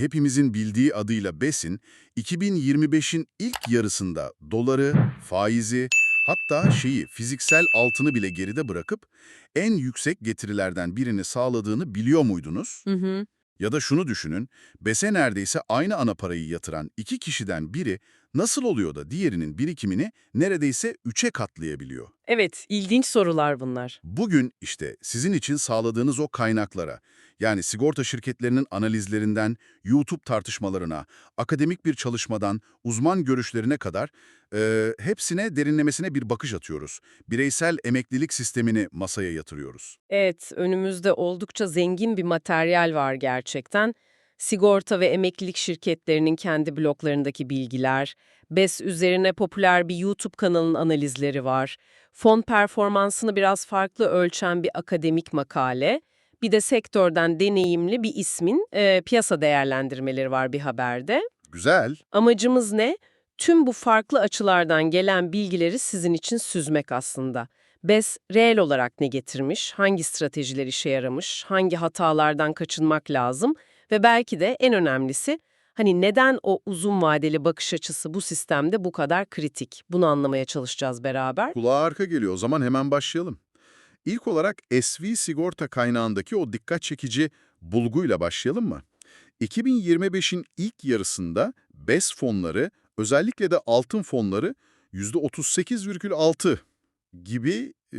Hepimizin bildiği adıyla BES'in 2025'in ilk yarısında doları, faizi, hatta şeyi fiziksel altını bile geride bırakıp en yüksek getirilerden birini sağladığını biliyor muydunuz? Hı hı. Ya da şunu düşünün, BES'e neredeyse aynı ana parayı yatıran iki kişiden biri nasıl oluyor da diğerinin birikimini neredeyse üçe katlayabiliyor? Evet, ilginç sorular bunlar. Bugün işte sizin için sağladığınız o kaynaklara, yani sigorta şirketlerinin analizlerinden, YouTube tartışmalarına, akademik bir çalışmadan, uzman görüşlerine kadar e, hepsine derinlemesine bir bakış atıyoruz. Bireysel emeklilik sistemini masaya yatırıyoruz. Evet, önümüzde oldukça zengin bir materyal var gerçekten. Sigorta ve emeklilik şirketlerinin kendi bloklarındaki bilgiler, BES üzerine popüler bir YouTube kanalının analizleri var, fon performansını biraz farklı ölçen bir akademik makale, bir de sektörden deneyimli bir ismin e, piyasa değerlendirmeleri var bir haberde. Güzel. Amacımız ne? Tüm bu farklı açılardan gelen bilgileri sizin için süzmek aslında. BES reel olarak ne getirmiş, hangi stratejiler işe yaramış, hangi hatalardan kaçınmak lazım ve belki de en önemlisi hani neden o uzun vadeli bakış açısı bu sistemde bu kadar kritik? Bunu anlamaya çalışacağız beraber. Kulağa arka geliyor. O zaman hemen başlayalım. İlk olarak SV sigorta kaynağındaki o dikkat çekici bulguyla başlayalım mı? 2025'in ilk yarısında BES fonları, özellikle de altın fonları %38,6 gibi e,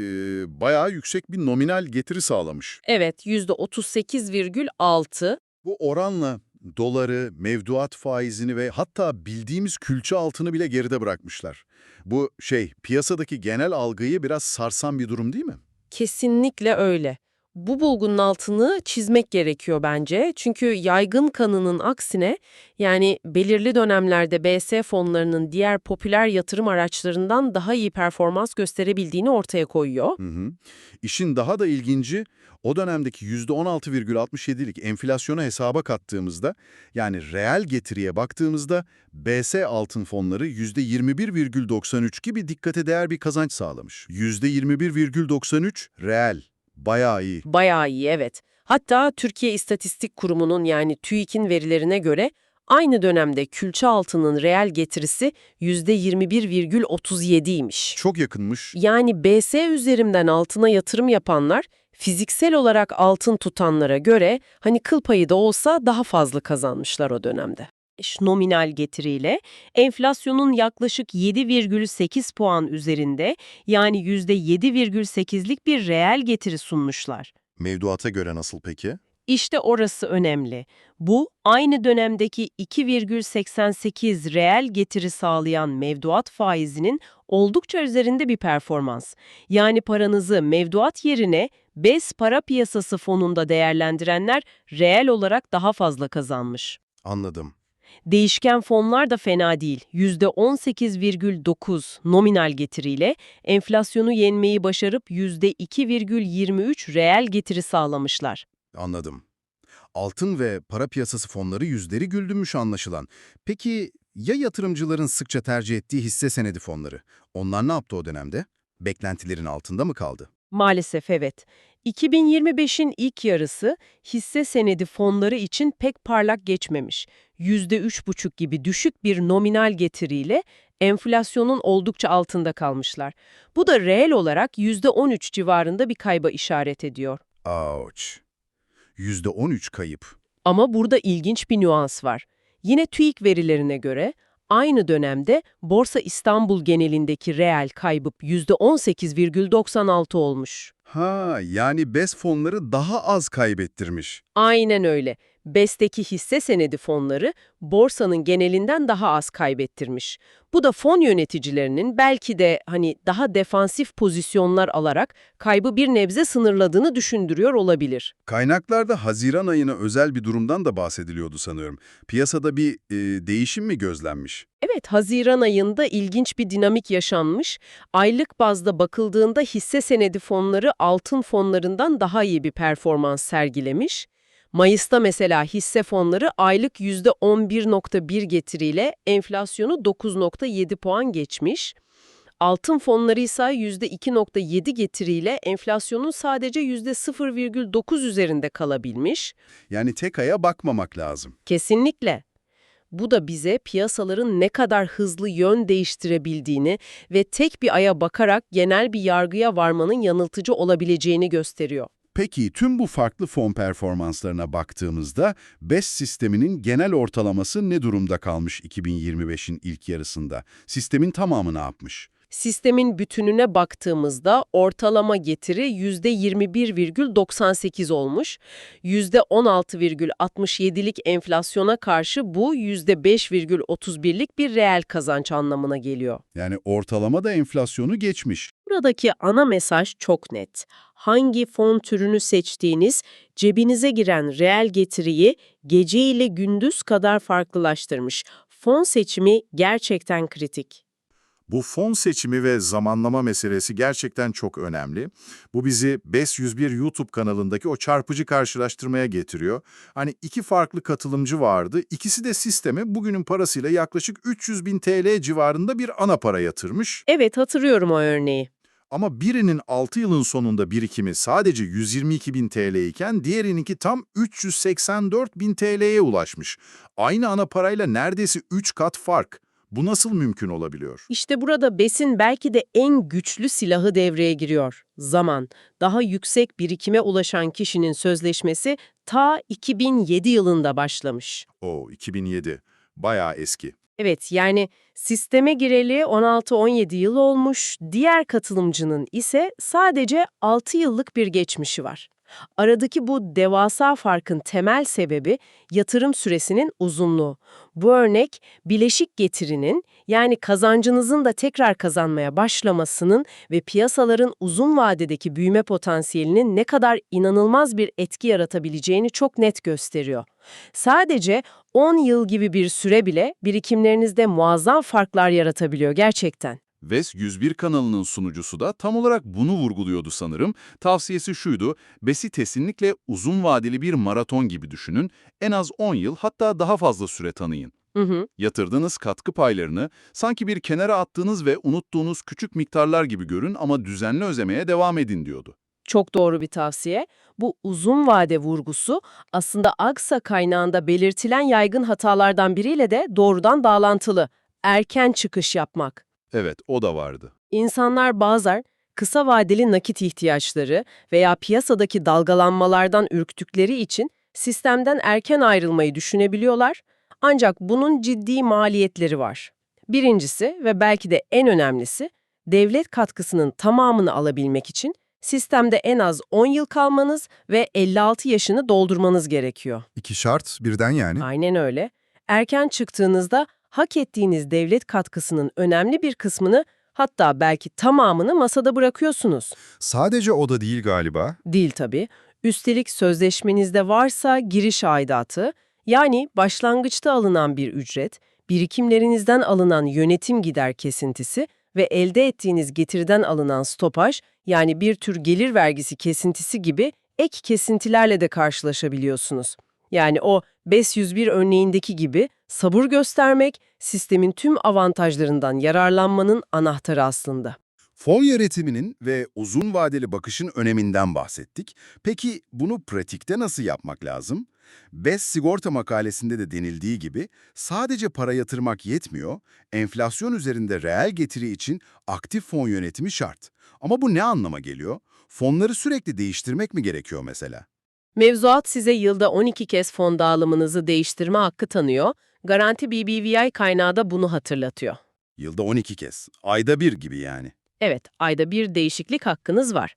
bayağı yüksek bir nominal getiri sağlamış. Evet, %38,6 Bu oranla doları, mevduat faizini ve hatta bildiğimiz külçe altını bile geride bırakmışlar. Bu şey, piyasadaki genel algıyı biraz sarsan bir durum değil mi? Kesinlikle öyle. Bu bulgunun altını çizmek gerekiyor bence. Çünkü yaygın kanının aksine yani belirli dönemlerde BS fonlarının diğer popüler yatırım araçlarından daha iyi performans gösterebildiğini ortaya koyuyor. Hı hı. İşin daha da ilginci o dönemdeki %16,67'lik enflasyonu hesaba kattığımızda yani reel getiriye baktığımızda BS altın fonları %21,93 gibi dikkate değer bir kazanç sağlamış. %21,93 reel. Bayağı iyi. Bayağı iyi evet. Hatta Türkiye İstatistik Kurumu'nun yani TÜİK'in verilerine göre aynı dönemde külçe altının reel getirisi %21,37'ymiş. Çok yakınmış. Yani BS üzerinden altına yatırım yapanlar fiziksel olarak altın tutanlara göre hani kıl payı da olsa daha fazla kazanmışlar o dönemde. Nominal getiriyle enflasyonun yaklaşık 7,8 puan üzerinde yani %7,8'lik bir reel getiri sunmuşlar. Mevduata göre nasıl peki? İşte orası önemli. Bu, aynı dönemdeki 2,88 reel getiri sağlayan mevduat faizinin oldukça üzerinde bir performans. Yani paranızı mevduat yerine BES para piyasası fonunda değerlendirenler reel olarak daha fazla kazanmış. Anladım. Değişken fonlar da fena değil. %18,9 nominal getiriyle enflasyonu yenmeyi başarıp %2,23 reel getiri sağlamışlar. Anladım. Altın ve para piyasası fonları yüzleri güldürmüş anlaşılan. Peki ya yatırımcıların sıkça tercih ettiği hisse senedi fonları? Onlar ne yaptı o dönemde? Beklentilerin altında mı kaldı? Maalesef evet. 2025'in ilk yarısı hisse senedi fonları için pek parlak geçmemiş. %3,5 gibi düşük bir nominal getiriyle enflasyonun oldukça altında kalmışlar. Bu da reel olarak %13 civarında bir kayba işaret ediyor. Ouch. %13 kayıp. Ama burada ilginç bir nüans var. Yine TÜİK verilerine göre aynı dönemde Borsa İstanbul genelindeki reel kaybıp %18,96 olmuş. Ha, yani BES fonları daha az kaybettirmiş. Aynen öyle. BES'teki hisse senedi fonları borsanın genelinden daha az kaybettirmiş. Bu da fon yöneticilerinin belki de hani daha defansif pozisyonlar alarak kaybı bir nebze sınırladığını düşündürüyor olabilir. Kaynaklarda Haziran ayına özel bir durumdan da bahsediliyordu sanıyorum. Piyasada bir e, değişim mi gözlenmiş? Evet, Haziran ayında ilginç bir dinamik yaşanmış. Aylık bazda bakıldığında hisse senedi fonları altın fonlarından daha iyi bir performans sergilemiş. Mayıs'ta mesela hisse fonları aylık %11.1 getiriyle enflasyonu 9.7 puan geçmiş. Altın fonları ise %2.7 getiriyle enflasyonun sadece %0,9 üzerinde kalabilmiş. Yani tek aya bakmamak lazım. Kesinlikle. Bu da bize piyasaların ne kadar hızlı yön değiştirebildiğini ve tek bir aya bakarak genel bir yargıya varmanın yanıltıcı olabileceğini gösteriyor. Peki tüm bu farklı fon performanslarına baktığımızda BES sisteminin genel ortalaması ne durumda kalmış 2025'in ilk yarısında? Sistemin tamamı ne yapmış? Sistemin bütününe baktığımızda ortalama getiri %21,98 olmuş. %16,67'lik enflasyona karşı bu %5,31'lik bir reel kazanç anlamına geliyor. Yani ortalama da enflasyonu geçmiş. Buradaki ana mesaj çok net. Hangi fon türünü seçtiğiniz, cebinize giren reel getiriyi gece ile gündüz kadar farklılaştırmış. Fon seçimi gerçekten kritik. Bu fon seçimi ve zamanlama meselesi gerçekten çok önemli. Bu bizi BES 101 YouTube kanalındaki o çarpıcı karşılaştırmaya getiriyor. Hani iki farklı katılımcı vardı. İkisi de sisteme bugünün parasıyla yaklaşık 300 bin TL civarında bir ana para yatırmış. Evet hatırlıyorum o örneği. Ama birinin 6 yılın sonunda birikimi sadece 122 bin TL iken diğerininki tam 384 bin TL'ye ulaşmış. Aynı ana parayla neredeyse 3 kat fark. Bu nasıl mümkün olabiliyor? İşte burada BES'in belki de en güçlü silahı devreye giriyor. Zaman. Daha yüksek birikime ulaşan kişinin sözleşmesi ta 2007 yılında başlamış. O 2007. Bayağı eski. Evet yani sisteme gireli 16-17 yıl olmuş, diğer katılımcının ise sadece 6 yıllık bir geçmişi var. Aradaki bu devasa farkın temel sebebi yatırım süresinin uzunluğu. Bu örnek bileşik getirinin yani kazancınızın da tekrar kazanmaya başlamasının ve piyasaların uzun vadedeki büyüme potansiyelinin ne kadar inanılmaz bir etki yaratabileceğini çok net gösteriyor. Sadece 10 yıl gibi bir süre bile birikimlerinizde muazzam farklar yaratabiliyor gerçekten. VES 101 kanalının sunucusu da tam olarak bunu vurguluyordu sanırım. Tavsiyesi şuydu, BES'i kesinlikle uzun vadeli bir maraton gibi düşünün. En az 10 yıl hatta daha fazla süre tanıyın. Hı hı. Yatırdığınız katkı paylarını sanki bir kenara attığınız ve unuttuğunuz küçük miktarlar gibi görün ama düzenli ödemeye devam edin diyordu. Çok doğru bir tavsiye. Bu uzun vade vurgusu aslında Aksa kaynağında belirtilen yaygın hatalardan biriyle de doğrudan bağlantılı. Erken çıkış yapmak. Evet, o da vardı. İnsanlar bazen kısa vadeli nakit ihtiyaçları veya piyasadaki dalgalanmalardan ürktükleri için sistemden erken ayrılmayı düşünebiliyorlar. Ancak bunun ciddi maliyetleri var. Birincisi ve belki de en önemlisi, devlet katkısının tamamını alabilmek için sistemde en az 10 yıl kalmanız ve 56 yaşını doldurmanız gerekiyor. İki şart birden yani. Aynen öyle. Erken çıktığınızda hak ettiğiniz devlet katkısının önemli bir kısmını hatta belki tamamını masada bırakıyorsunuz. Sadece o da değil galiba. Değil tabii. Üstelik sözleşmenizde varsa giriş aidatı, yani başlangıçta alınan bir ücret, birikimlerinizden alınan yönetim gider kesintisi ve elde ettiğiniz getiriden alınan stopaj, yani bir tür gelir vergisi kesintisi gibi ek kesintilerle de karşılaşabiliyorsunuz. Yani o BES 101 örneğindeki gibi sabır göstermek, sistemin tüm avantajlarından yararlanmanın anahtarı aslında. Fon yönetiminin ve uzun vadeli bakışın öneminden bahsettik. Peki bunu pratikte nasıl yapmak lazım? BES sigorta makalesinde de denildiği gibi sadece para yatırmak yetmiyor, enflasyon üzerinde reel getiri için aktif fon yönetimi şart. Ama bu ne anlama geliyor? Fonları sürekli değiştirmek mi gerekiyor mesela? Mevzuat size yılda 12 kez fon dağılımınızı değiştirme hakkı tanıyor. Garanti BBVA kaynağı da bunu hatırlatıyor. Yılda 12 kez, ayda bir gibi yani. Evet, ayda bir değişiklik hakkınız var.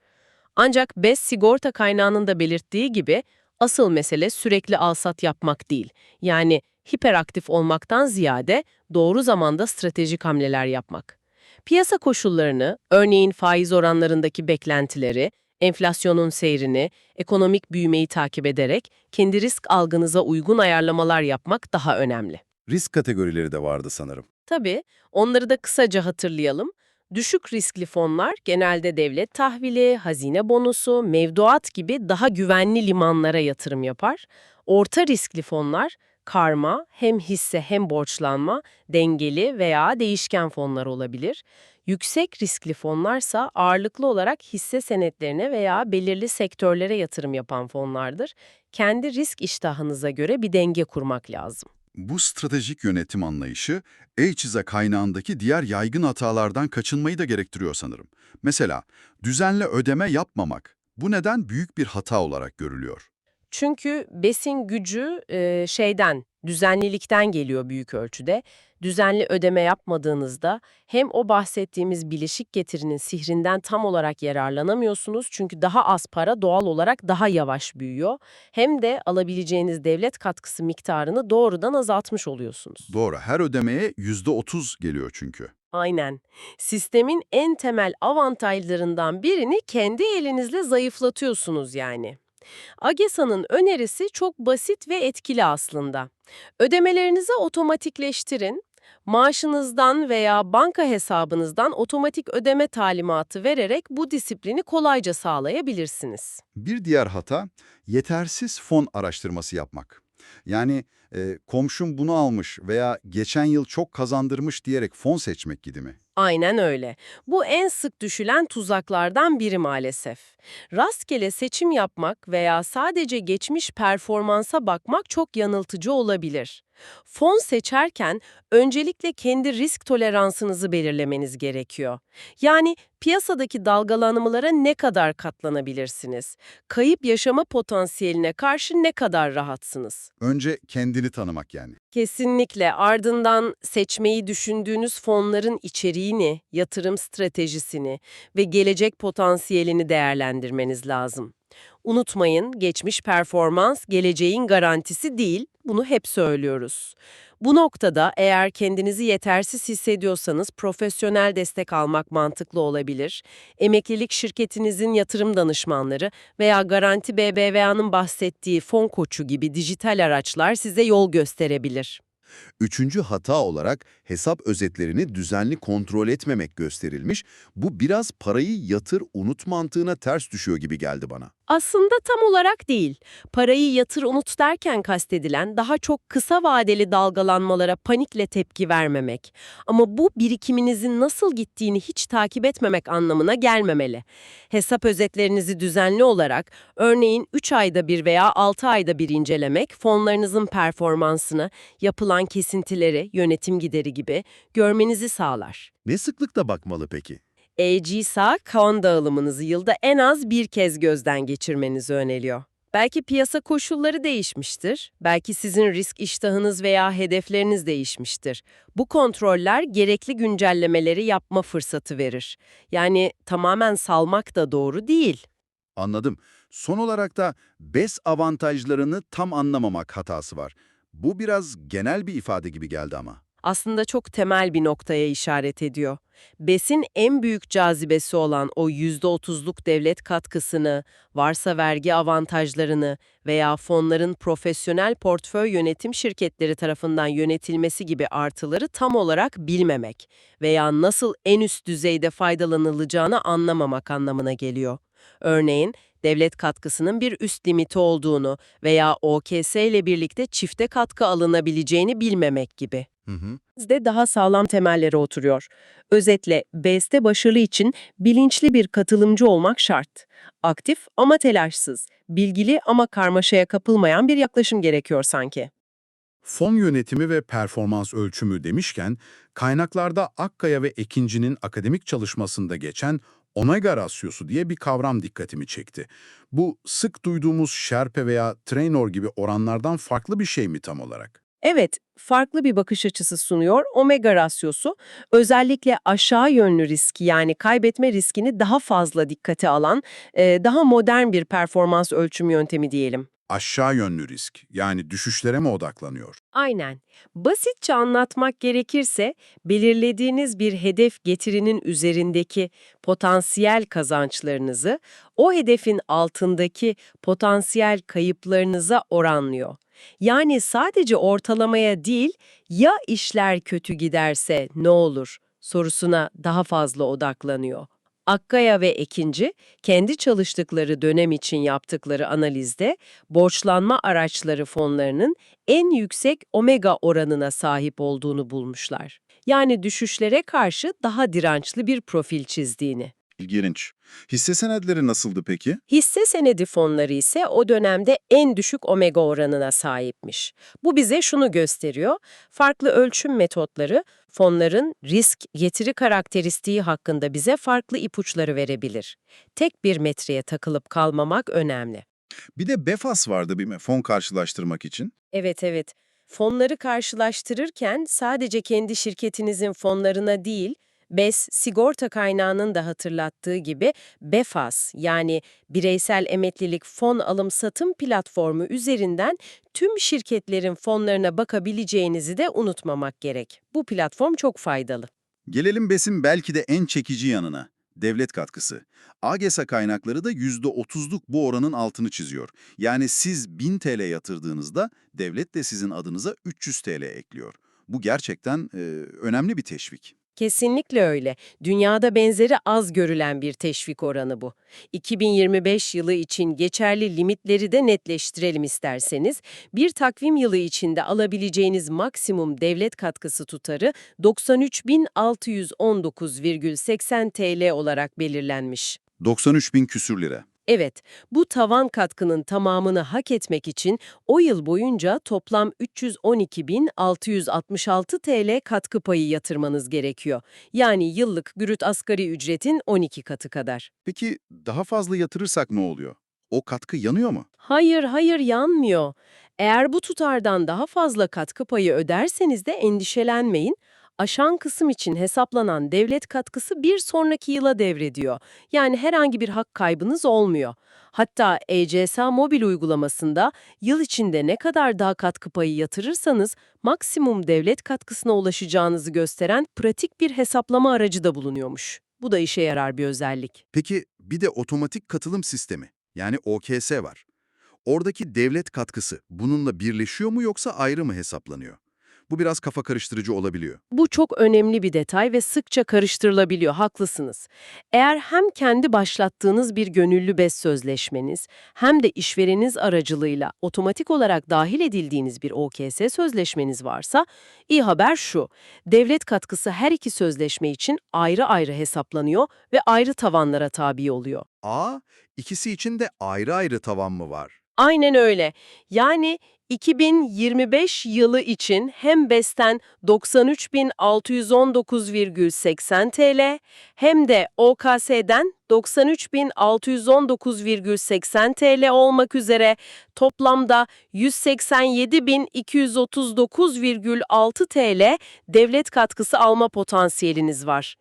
Ancak BES sigorta kaynağının da belirttiği gibi asıl mesele sürekli alsat yapmak değil. Yani hiperaktif olmaktan ziyade doğru zamanda stratejik hamleler yapmak. Piyasa koşullarını, örneğin faiz oranlarındaki beklentileri, enflasyonun seyrini, ekonomik büyümeyi takip ederek kendi risk algınıza uygun ayarlamalar yapmak daha önemli. Risk kategorileri de vardı sanırım. Tabii, onları da kısaca hatırlayalım. Düşük riskli fonlar genelde devlet tahvili, hazine bonusu, mevduat gibi daha güvenli limanlara yatırım yapar. Orta riskli fonlar karma, hem hisse hem borçlanma, dengeli veya değişken fonlar olabilir. Yüksek riskli fonlarsa ağırlıklı olarak hisse senetlerine veya belirli sektörlere yatırım yapan fonlardır. Kendi risk iştahınıza göre bir denge kurmak lazım. Bu stratejik yönetim anlayışı, e-çize kaynağındaki diğer yaygın hatalardan kaçınmayı da gerektiriyor sanırım. Mesela, düzenli ödeme yapmamak. Bu neden büyük bir hata olarak görülüyor? Çünkü besin gücü e, şeyden, düzenlilikten geliyor büyük ölçüde. Düzenli ödeme yapmadığınızda hem o bahsettiğimiz bileşik getirinin sihrinden tam olarak yararlanamıyorsunuz çünkü daha az para doğal olarak daha yavaş büyüyor. Hem de alabileceğiniz devlet katkısı miktarını doğrudan azaltmış oluyorsunuz. Doğru, her ödemeye %30 geliyor çünkü. Aynen. Sistemin en temel avantajlarından birini kendi elinizle zayıflatıyorsunuz yani. AGESA'nın önerisi çok basit ve etkili aslında. Ödemelerinizi otomatikleştirin. Maaşınızdan veya banka hesabınızdan otomatik ödeme talimatı vererek bu disiplini kolayca sağlayabilirsiniz. Bir diğer hata, yetersiz fon araştırması yapmak. Yani e, komşum bunu almış veya geçen yıl çok kazandırmış diyerek fon seçmek gibi mi? Aynen öyle. Bu en sık düşülen tuzaklardan biri maalesef. Rastgele seçim yapmak veya sadece geçmiş performansa bakmak çok yanıltıcı olabilir. Fon seçerken öncelikle kendi risk toleransınızı belirlemeniz gerekiyor. Yani piyasadaki dalgalanmalara ne kadar katlanabilirsiniz? Kayıp yaşama potansiyeline karşı ne kadar rahatsınız? Önce kendini tanımak yani. Kesinlikle ardından seçmeyi düşündüğünüz fonların içeriğini, yatırım stratejisini ve gelecek potansiyelini değerlendirmeniz lazım. Unutmayın, geçmiş performans geleceğin garantisi değil, bunu hep söylüyoruz. Bu noktada eğer kendinizi yetersiz hissediyorsanız profesyonel destek almak mantıklı olabilir. Emeklilik şirketinizin yatırım danışmanları veya Garanti BBVA'nın bahsettiği fon koçu gibi dijital araçlar size yol gösterebilir. Üçüncü hata olarak hesap özetlerini düzenli kontrol etmemek gösterilmiş. Bu biraz parayı yatır unut mantığına ters düşüyor gibi geldi bana. Aslında tam olarak değil. Parayı yatır unut derken kastedilen daha çok kısa vadeli dalgalanmalara panikle tepki vermemek. Ama bu birikiminizin nasıl gittiğini hiç takip etmemek anlamına gelmemeli. Hesap özetlerinizi düzenli olarak, örneğin 3 ayda bir veya 6 ayda bir incelemek, fonlarınızın performansını, yapılan kesintileri, yönetim gideri gibi görmenizi sağlar. Ne sıklıkla bakmalı peki? AGSA kan dağılımınızı yılda en az bir kez gözden geçirmenizi öneriyor. Belki piyasa koşulları değişmiştir, belki sizin risk iştahınız veya hedefleriniz değişmiştir. Bu kontroller gerekli güncellemeleri yapma fırsatı verir. Yani tamamen salmak da doğru değil. Anladım. Son olarak da BES avantajlarını tam anlamamak hatası var. Bu biraz genel bir ifade gibi geldi ama. Aslında çok temel bir noktaya işaret ediyor. BES'in en büyük cazibesi olan o %30'luk devlet katkısını, varsa vergi avantajlarını veya fonların profesyonel portföy yönetim şirketleri tarafından yönetilmesi gibi artıları tam olarak bilmemek veya nasıl en üst düzeyde faydalanılacağını anlamamak anlamına geliyor. Örneğin, devlet katkısının bir üst limiti olduğunu veya OKS ile birlikte çifte katkı alınabileceğini bilmemek gibi. De daha sağlam temellere oturuyor. Özetle, BES'te başarılı için bilinçli bir katılımcı olmak şart. Aktif ama telaşsız, bilgili ama karmaşaya kapılmayan bir yaklaşım gerekiyor sanki. Fon yönetimi ve performans ölçümü demişken, kaynaklarda Akkaya ve Ekinci'nin akademik çalışmasında geçen omega rasyosu diye bir kavram dikkatimi çekti. Bu sık duyduğumuz Sherpe veya Trainor gibi oranlardan farklı bir şey mi tam olarak? Evet, farklı bir bakış açısı sunuyor. Omega rasyosu özellikle aşağı yönlü riski yani kaybetme riskini daha fazla dikkate alan, daha modern bir performans ölçüm yöntemi diyelim. Aşağı yönlü risk, yani düşüşlere mi odaklanıyor? Aynen. Basitçe anlatmak gerekirse, belirlediğiniz bir hedef getirinin üzerindeki potansiyel kazançlarınızı, o hedefin altındaki potansiyel kayıplarınıza oranlıyor. Yani sadece ortalamaya değil, ya işler kötü giderse ne olur sorusuna daha fazla odaklanıyor. Akkaya ve Ekinci, kendi çalıştıkları dönem için yaptıkları analizde borçlanma araçları fonlarının en yüksek omega oranına sahip olduğunu bulmuşlar. Yani düşüşlere karşı daha dirençli bir profil çizdiğini. İlginç. Hisse senetleri nasıldı peki? Hisse senedi fonları ise o dönemde en düşük omega oranına sahipmiş. Bu bize şunu gösteriyor. Farklı ölçüm metotları fonların risk getiri karakteristiği hakkında bize farklı ipuçları verebilir. Tek bir metreye takılıp kalmamak önemli. Bir de BEFAS vardı bir mi fon karşılaştırmak için? Evet evet. Fonları karşılaştırırken sadece kendi şirketinizin fonlarına değil, BES sigorta kaynağının da hatırlattığı gibi BEFAS yani bireysel emeklilik fon alım satım platformu üzerinden tüm şirketlerin fonlarına bakabileceğinizi de unutmamak gerek. Bu platform çok faydalı. Gelelim BES'in belki de en çekici yanına. Devlet katkısı. AGESA kaynakları da %30'luk bu oranın altını çiziyor. Yani siz 1000 TL yatırdığınızda devlet de sizin adınıza 300 TL ekliyor. Bu gerçekten e, önemli bir teşvik. Kesinlikle öyle. Dünyada benzeri az görülen bir teşvik oranı bu. 2025 yılı için geçerli limitleri de netleştirelim isterseniz. Bir takvim yılı içinde alabileceğiniz maksimum devlet katkısı tutarı 93.619,80 TL olarak belirlenmiş. 93 bin küsür lira. Evet, bu tavan katkının tamamını hak etmek için o yıl boyunca toplam 312.666 TL katkı payı yatırmanız gerekiyor. Yani yıllık brüt asgari ücretin 12 katı kadar. Peki daha fazla yatırırsak ne oluyor? O katkı yanıyor mu? Hayır, hayır yanmıyor. Eğer bu tutardan daha fazla katkı payı öderseniz de endişelenmeyin. Aşan kısım için hesaplanan devlet katkısı bir sonraki yıla devrediyor. Yani herhangi bir hak kaybınız olmuyor. Hatta ECSA mobil uygulamasında yıl içinde ne kadar daha katkı payı yatırırsanız maksimum devlet katkısına ulaşacağınızı gösteren pratik bir hesaplama aracı da bulunuyormuş. Bu da işe yarar bir özellik. Peki bir de otomatik katılım sistemi yani OKS var. Oradaki devlet katkısı bununla birleşiyor mu yoksa ayrı mı hesaplanıyor? Bu biraz kafa karıştırıcı olabiliyor. Bu çok önemli bir detay ve sıkça karıştırılabiliyor, haklısınız. Eğer hem kendi başlattığınız bir gönüllü BES sözleşmeniz hem de işvereniz aracılığıyla otomatik olarak dahil edildiğiniz bir OKS sözleşmeniz varsa, iyi haber şu, devlet katkısı her iki sözleşme için ayrı ayrı hesaplanıyor ve ayrı tavanlara tabi oluyor. Aa, ikisi için de ayrı ayrı tavan mı var? Aynen öyle. Yani 2025 yılı için hem BES'ten 93.619,80 TL hem de OKS'den 93.619,80 TL olmak üzere toplamda 187.239,6 TL devlet katkısı alma potansiyeliniz var.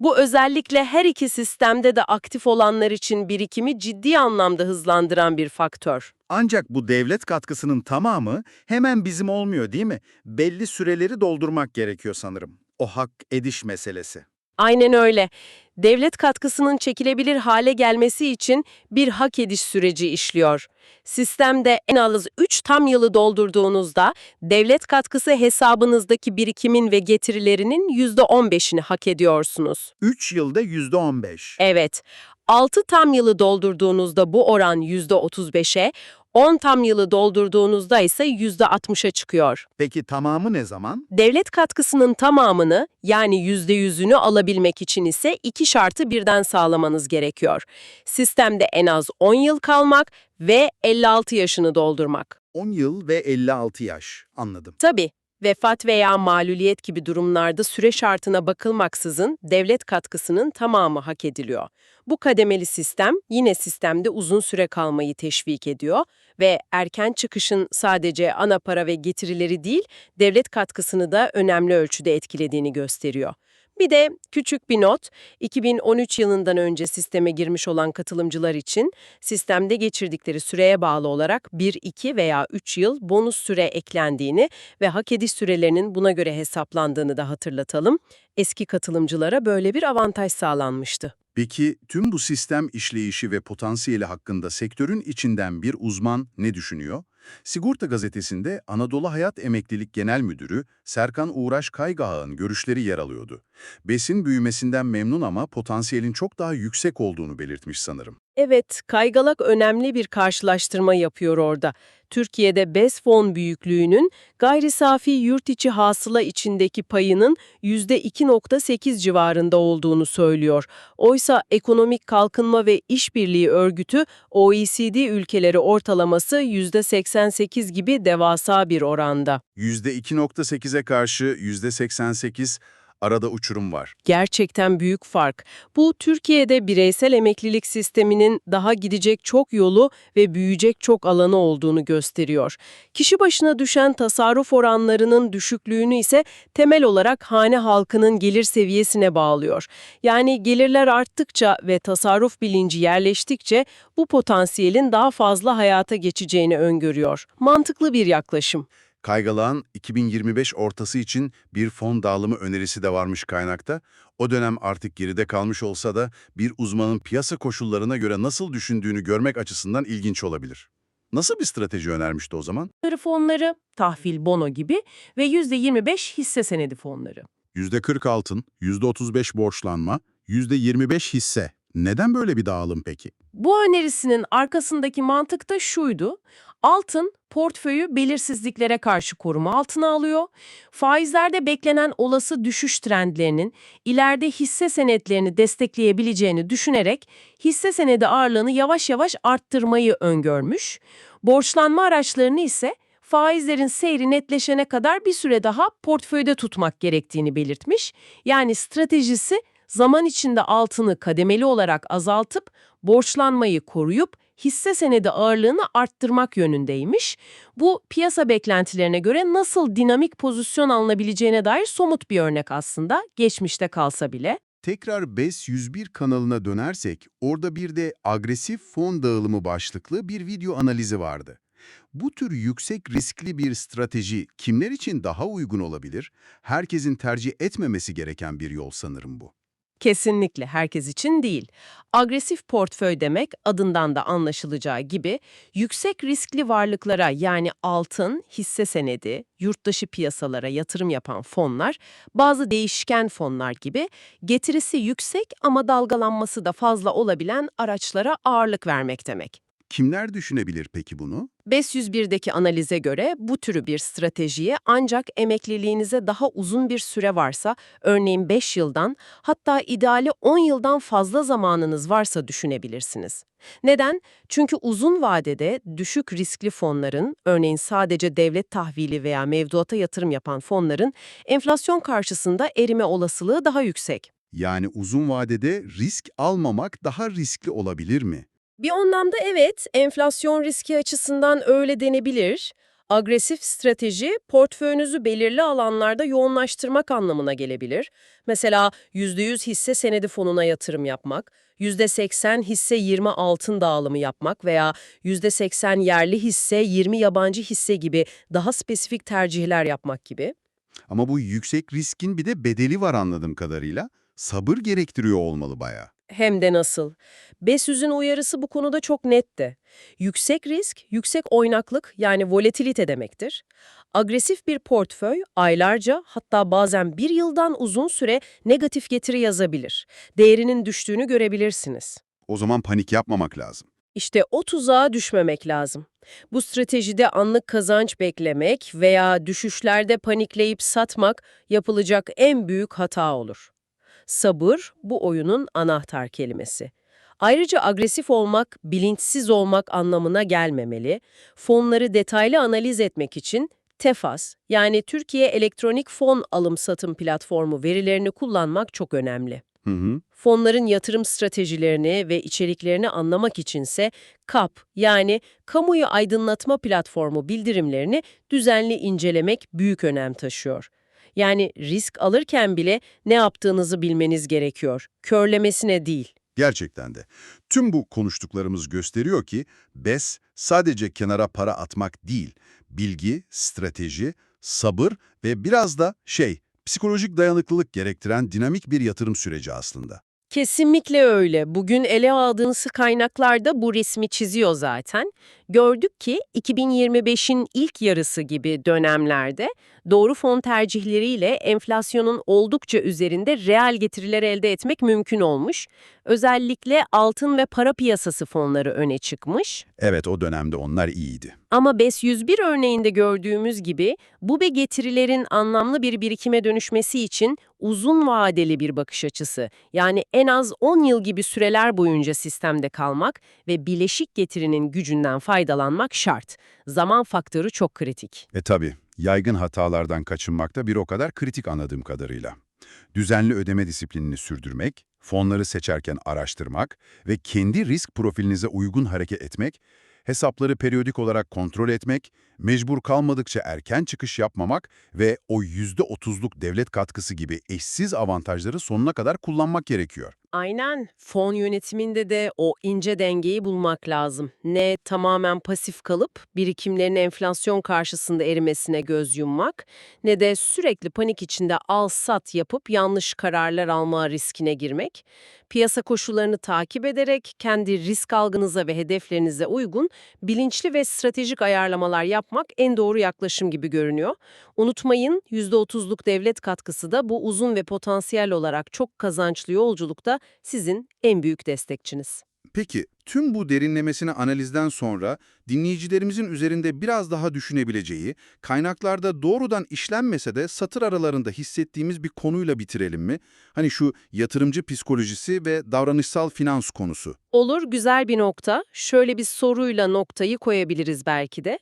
Bu özellikle her iki sistemde de aktif olanlar için birikimi ciddi anlamda hızlandıran bir faktör. Ancak bu devlet katkısının tamamı hemen bizim olmuyor değil mi? Belli süreleri doldurmak gerekiyor sanırım. O hak ediş meselesi. Aynen öyle. Devlet katkısının çekilebilir hale gelmesi için bir hak ediş süreci işliyor. Sistemde en az 3 tam yılı doldurduğunuzda devlet katkısı hesabınızdaki birikimin ve getirilerinin %15'ini hak ediyorsunuz. 3 yılda %15. Evet, 6 tam yılı doldurduğunuzda bu oran %35'e, 10 tam yılı doldurduğunuzda ise %60'a çıkıyor. Peki tamamı ne zaman? Devlet katkısının tamamını yani %100'ünü alabilmek için ise iki şartı birden sağlamanız gerekiyor. Sistemde en az 10 yıl kalmak ve 56 yaşını doldurmak. 10 yıl ve 56 yaş. Anladım. Tabii, vefat veya maluliyet gibi durumlarda süre şartına bakılmaksızın devlet katkısının tamamı hak ediliyor. Bu kademeli sistem yine sistemde uzun süre kalmayı teşvik ediyor ve erken çıkışın sadece ana para ve getirileri değil, devlet katkısını da önemli ölçüde etkilediğini gösteriyor. Bir de küçük bir not, 2013 yılından önce sisteme girmiş olan katılımcılar için sistemde geçirdikleri süreye bağlı olarak 1, 2 veya 3 yıl bonus süre eklendiğini ve hak ediş sürelerinin buna göre hesaplandığını da hatırlatalım. Eski katılımcılara böyle bir avantaj sağlanmıştı. Peki tüm bu sistem işleyişi ve potansiyeli hakkında sektörün içinden bir uzman ne düşünüyor? Sigorta gazetesinde Anadolu Hayat Emeklilik Genel Müdürü Serkan Uğraş Kaygağ'ın görüşleri yer alıyordu. Besin büyümesinden memnun ama potansiyelin çok daha yüksek olduğunu belirtmiş sanırım. Evet, Kaygalak önemli bir karşılaştırma yapıyor orada. Türkiye'de BES fon büyüklüğünün gayri safi yurt içi hasıla içindeki payının %2.8 civarında olduğunu söylüyor. Oysa Ekonomik Kalkınma ve İşbirliği Örgütü OECD ülkeleri ortalaması %88 gibi devasa bir oranda. %2.8'e karşı %88 arada uçurum var. Gerçekten büyük fark. Bu Türkiye'de bireysel emeklilik sisteminin daha gidecek çok yolu ve büyüyecek çok alanı olduğunu gösteriyor. Kişi başına düşen tasarruf oranlarının düşüklüğünü ise temel olarak hane halkının gelir seviyesine bağlıyor. Yani gelirler arttıkça ve tasarruf bilinci yerleştikçe bu potansiyelin daha fazla hayata geçeceğini öngörüyor. Mantıklı bir yaklaşım. Kaygalağın 2025 ortası için bir fon dağılımı önerisi de varmış kaynakta. O dönem artık geride kalmış olsa da bir uzmanın piyasa koşullarına göre nasıl düşündüğünü görmek açısından ilginç olabilir. Nasıl bir strateji önermişti o zaman? fonları, tahvil bono gibi ve %25 hisse senedi fonları. %40 altın, %35 borçlanma, %25 hisse. Neden böyle bir dağılım peki? Bu önerisinin arkasındaki mantık da şuydu. Altın, portföyü belirsizliklere karşı koruma altına alıyor. Faizlerde beklenen olası düşüş trendlerinin ileride hisse senetlerini destekleyebileceğini düşünerek hisse senedi ağırlığını yavaş yavaş arttırmayı öngörmüş. Borçlanma araçlarını ise faizlerin seyri netleşene kadar bir süre daha portföyde tutmak gerektiğini belirtmiş. Yani stratejisi zaman içinde altını kademeli olarak azaltıp borçlanmayı koruyup hisse senedi ağırlığını arttırmak yönündeymiş. Bu piyasa beklentilerine göre nasıl dinamik pozisyon alınabileceğine dair somut bir örnek aslında geçmişte kalsa bile. Tekrar BES 101 kanalına dönersek, orada bir de agresif fon dağılımı başlıklı bir video analizi vardı. Bu tür yüksek riskli bir strateji kimler için daha uygun olabilir? Herkesin tercih etmemesi gereken bir yol sanırım bu. Kesinlikle herkes için değil. Agresif portföy demek adından da anlaşılacağı gibi yüksek riskli varlıklara yani altın, hisse senedi, yurtdışı piyasalara yatırım yapan fonlar, bazı değişken fonlar gibi getirisi yüksek ama dalgalanması da fazla olabilen araçlara ağırlık vermek demek. Kimler düşünebilir peki bunu? BES 101'deki analize göre bu türü bir stratejiye ancak emekliliğinize daha uzun bir süre varsa, örneğin 5 yıldan hatta ideali 10 yıldan fazla zamanınız varsa düşünebilirsiniz. Neden? Çünkü uzun vadede düşük riskli fonların, örneğin sadece devlet tahvili veya mevduata yatırım yapan fonların enflasyon karşısında erime olasılığı daha yüksek. Yani uzun vadede risk almamak daha riskli olabilir mi? Bir anlamda evet, enflasyon riski açısından öyle denebilir. Agresif strateji, portföyünüzü belirli alanlarda yoğunlaştırmak anlamına gelebilir. Mesela %100 hisse senedi fonuna yatırım yapmak, %80 hisse 20 altın dağılımı yapmak veya %80 yerli hisse 20 yabancı hisse gibi daha spesifik tercihler yapmak gibi. Ama bu yüksek riskin bir de bedeli var anladığım kadarıyla. Sabır gerektiriyor olmalı bayağı. Hem de nasıl. BESÜZ'ün uyarısı bu konuda çok netti. Yüksek risk, yüksek oynaklık yani volatilite demektir. Agresif bir portföy aylarca hatta bazen bir yıldan uzun süre negatif getiri yazabilir. Değerinin düştüğünü görebilirsiniz. O zaman panik yapmamak lazım. İşte o tuzağa düşmemek lazım. Bu stratejide anlık kazanç beklemek veya düşüşlerde panikleyip satmak yapılacak en büyük hata olur. Sabır bu oyunun anahtar kelimesi. Ayrıca agresif olmak, bilinçsiz olmak anlamına gelmemeli. Fonları detaylı analiz etmek için TEFAS yani Türkiye Elektronik Fon Alım Satım Platformu verilerini kullanmak çok önemli. Hı hı. Fonların yatırım stratejilerini ve içeriklerini anlamak içinse KAP yani Kamuyu Aydınlatma Platformu bildirimlerini düzenli incelemek büyük önem taşıyor. Yani risk alırken bile ne yaptığınızı bilmeniz gerekiyor. Körlemesine değil. Gerçekten de. Tüm bu konuştuklarımız gösteriyor ki BES sadece kenara para atmak değil, bilgi, strateji, sabır ve biraz da şey, psikolojik dayanıklılık gerektiren dinamik bir yatırım süreci aslında. Kesinlikle öyle. Bugün ele aldığınız kaynaklarda bu resmi çiziyor zaten. Gördük ki 2025'in ilk yarısı gibi dönemlerde doğru fon tercihleriyle enflasyonun oldukça üzerinde reel getiriler elde etmek mümkün olmuş. Özellikle altın ve para piyasası fonları öne çıkmış. Evet, o dönemde onlar iyiydi. Ama BES 101 örneğinde gördüğümüz gibi bu ve getirilerin anlamlı bir birikime dönüşmesi için uzun vadeli bir bakış açısı, yani en az 10 yıl gibi süreler boyunca sistemde kalmak ve bileşik getirinin gücünden faydalanmak şart. Zaman faktörü çok kritik. E tabi, yaygın hatalardan kaçınmak da bir o kadar kritik anladığım kadarıyla. Düzenli ödeme disiplinini sürdürmek, fonları seçerken araştırmak ve kendi risk profilinize uygun hareket etmek, hesapları periyodik olarak kontrol etmek, mecbur kalmadıkça erken çıkış yapmamak ve o %30'luk devlet katkısı gibi eşsiz avantajları sonuna kadar kullanmak gerekiyor. Aynen. Fon yönetiminde de o ince dengeyi bulmak lazım. Ne tamamen pasif kalıp birikimlerin enflasyon karşısında erimesine göz yummak, ne de sürekli panik içinde al-sat yapıp yanlış kararlar alma riskine girmek. Piyasa koşullarını takip ederek kendi risk algınıza ve hedeflerinize uygun bilinçli ve stratejik ayarlamalar yapmak en doğru yaklaşım gibi görünüyor. Unutmayın %30'luk devlet katkısı da bu uzun ve potansiyel olarak çok kazançlı yolculukta sizin en büyük destekçiniz. Peki, tüm bu derinlemesine analizden sonra dinleyicilerimizin üzerinde biraz daha düşünebileceği, kaynaklarda doğrudan işlenmese de satır aralarında hissettiğimiz bir konuyla bitirelim mi? Hani şu yatırımcı psikolojisi ve davranışsal finans konusu. Olur, güzel bir nokta. Şöyle bir soruyla noktayı koyabiliriz belki de.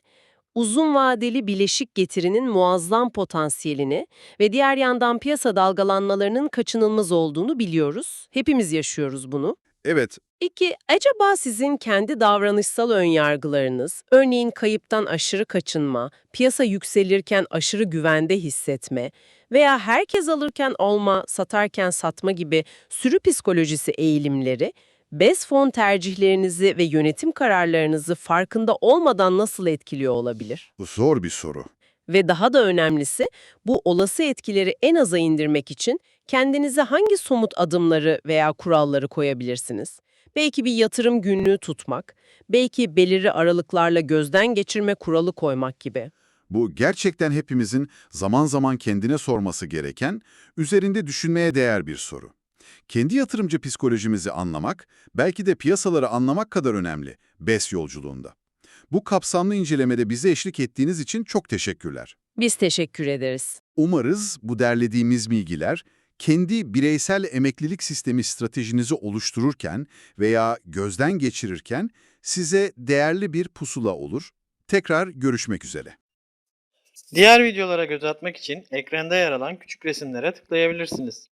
Uzun vadeli bileşik getirinin muazzam potansiyelini ve diğer yandan piyasa dalgalanmalarının kaçınılmaz olduğunu biliyoruz. Hepimiz yaşıyoruz bunu. Evet, İki, acaba sizin kendi davranışsal önyargılarınız, örneğin kayıptan aşırı kaçınma, piyasa yükselirken aşırı güvende hissetme veya herkes alırken olma, satarken satma gibi sürü psikolojisi eğilimleri, BES fon tercihlerinizi ve yönetim kararlarınızı farkında olmadan nasıl etkiliyor olabilir? Bu zor bir soru. Ve daha da önemlisi, bu olası etkileri en aza indirmek için kendinize hangi somut adımları veya kuralları koyabilirsiniz? Belki bir yatırım günlüğü tutmak, belki belirli aralıklarla gözden geçirme kuralı koymak gibi. Bu gerçekten hepimizin zaman zaman kendine sorması gereken, üzerinde düşünmeye değer bir soru. Kendi yatırımcı psikolojimizi anlamak, belki de piyasaları anlamak kadar önemli BES yolculuğunda. Bu kapsamlı incelemede bize eşlik ettiğiniz için çok teşekkürler. Biz teşekkür ederiz. Umarız bu derlediğimiz bilgiler, kendi bireysel emeklilik sistemi stratejinizi oluştururken veya gözden geçirirken size değerli bir pusula olur. Tekrar görüşmek üzere. Diğer videolara göz atmak için ekranda yer alan küçük resimlere tıklayabilirsiniz.